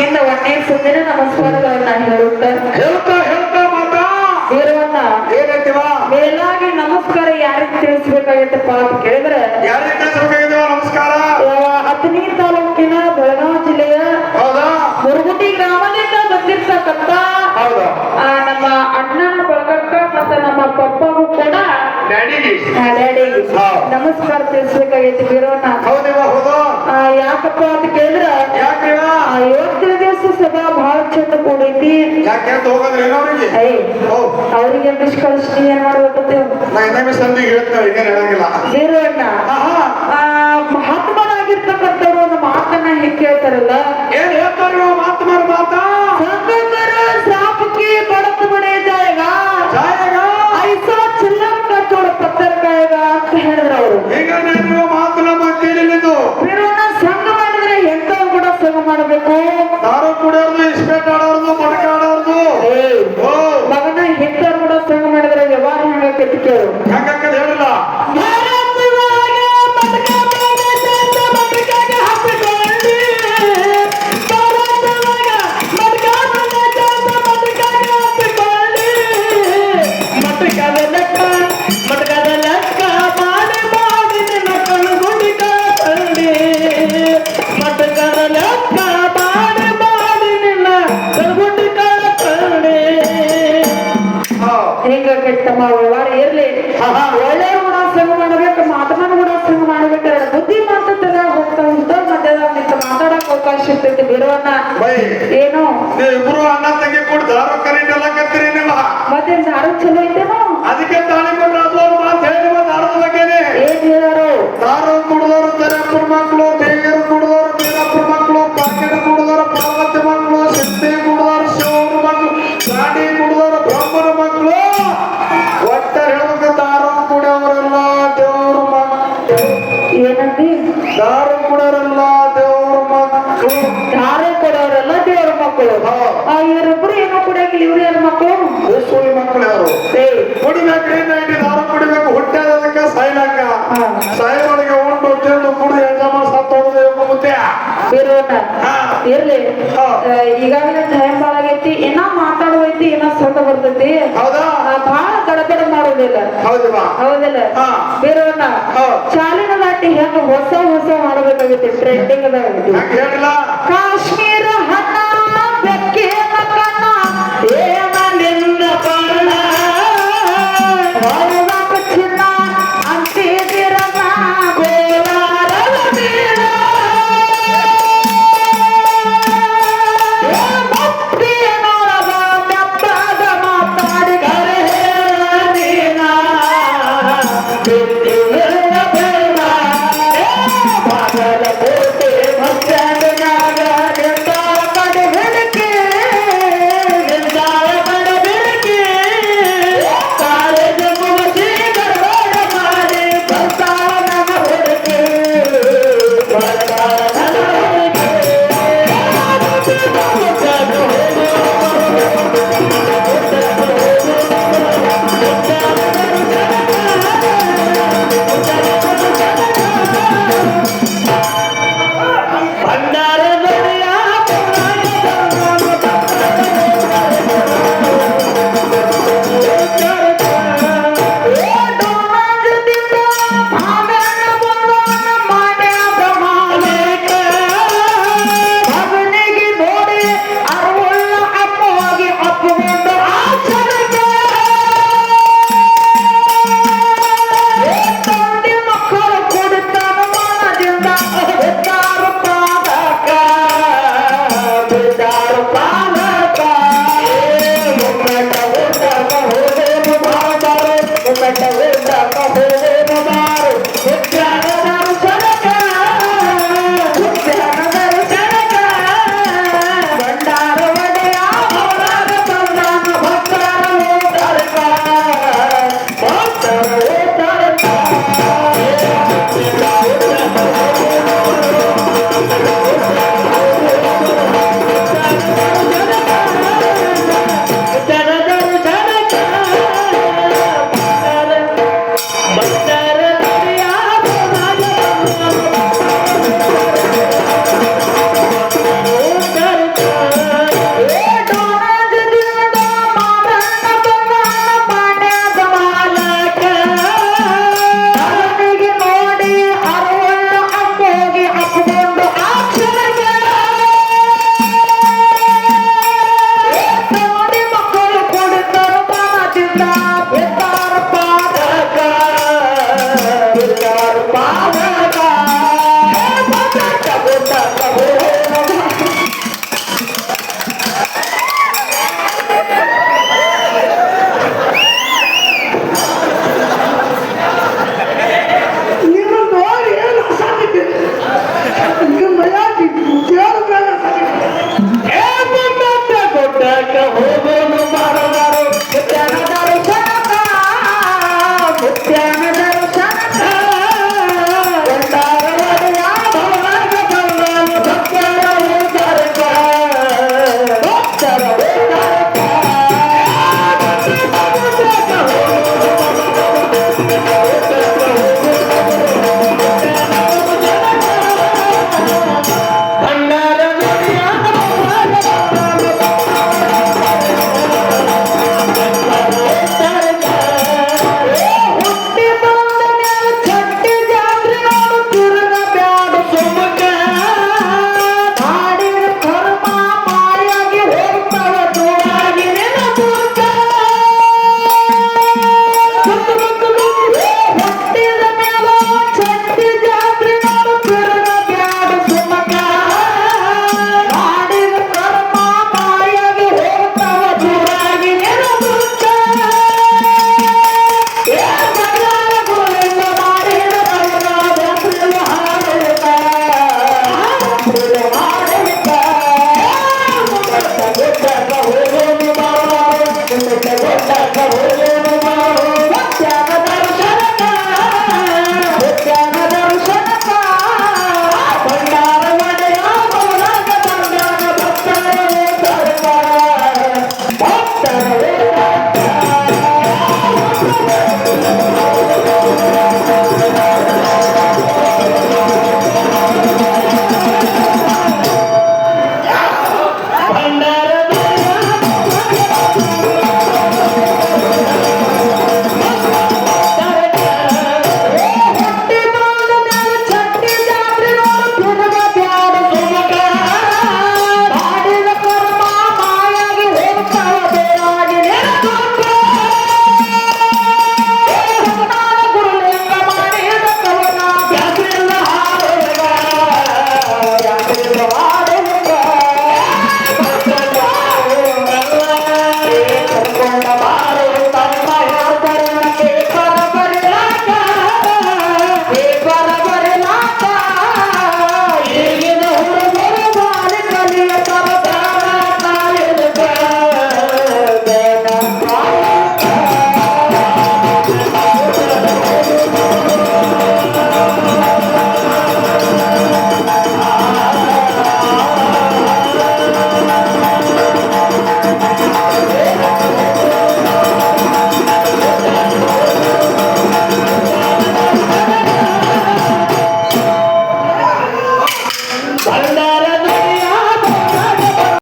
ಅವನಿಗಿಂತ ಒಂದೇ ಸುತ್ತಿನ ನಮಸ್ಕಾರಗಳನ್ನ ಹೇಳುತ್ತಾ. ಹೇಳ್ತಾ ಹೇಳ್ತಾ ಮಾತಾ. ದೇವರನ್ನ ಏನಂತೀವ? ಮೇಲಾಗಿ ನಮಸ್ಕಾರ ಯಾರಿಗೆ ತಿಳಿಸ್ಬೇಕಾಗೈತಪ್ಪ ಅಂತ ಕೇಳಿದ್ರೆ? ಯಾರಿಗೆ ತಿಳಿಸ್ಬೇಕಾಗಿದ್ದೀವ ನಮಸ್ಕಾರ? ಹತ್ತನೇ ತಾಲೂಕಿನ ಬೆಳಗಾವಿ ಜಿಲ್ಲೆಯ ಮುರುಗುಟಿ ಗ್ರಾಮದಿಂದ ಬಂದಿರ್ತಕ್ಕಂತ ನಮ್ಮ ಅಣ್ಣನ ಬಳಗಕ್ಕ ಮತ್ತೆ ನಮ್ಮ ಪಪ್ಪಗೂ ಕೂಡ ಡ್ಯಾಡಿಗೆ. ನಮಸ್ಕಾರ ತಿಳಿಸ್ಬೇಕಾಗೈತಿ ಬೀರೋಣ ಅಂತ ಕೂಡೈತಿ ಯಾಕೆ ಅಂತ ಅವ್ರಿಗೆ? ಮಿಸ್ ಕಳಿಸ್ತೀನಿ ಏನ್ ಮಾಡ್ಬೇಕಂತ ನಾ ಮಹಾತ್ಮನಾಗಿರ್ತಕ್ಕಂಥವ್ರು ಒಂದು ಮಾತನ್ನ ಹೇಗೆ ಕೇಳ್ತಾರಲ್ಲ? ಏನ್ ಹೇಳ್ತಾರ ঢাকা ಶಕ್ತಿ ಬೀರೋಣ ಏನು? ಇಬ್ರು ಅಣ್ಣ ತಂಗಿ ಕೂಡ ದಾರು ಕರೀಟಲ್ಲ ಕತ್ತೀರಿ ನಿಮ್ಮ. ಮತ್ತೆ ದಾರು ಚಲೋ ಐತೇನೋ? ಅದಕ್ಕೆ ತಾಳಿ ಬೇರೋಟ ಇರ್ಲಿ. ಈಗಾಗಲೇ ಟೈಮ್ ಬಾಳ ಆಗೈತಿ. ಇನ್ನ ಮಾತಾಡುವೈತಿ ಇನ್ನ ಸೊಂಟ ಬರ್ತೈತಿ. ಬಹಳ ಗಡಬಡ ಮಾಡುದಿಲ್ಲ. ಹೌದಿಲ್ಲ. ಬೇರೋಟ ಚಾಲಿನ ದಾಟಿ ಹೆಂಗ ಹೊಸ ಹೊಸ ಮಾಡಬೇಕಾಗೈತಿ ಟ್ರೆಂಡಿಂಗ್ ಅದಾಗೈತಿ.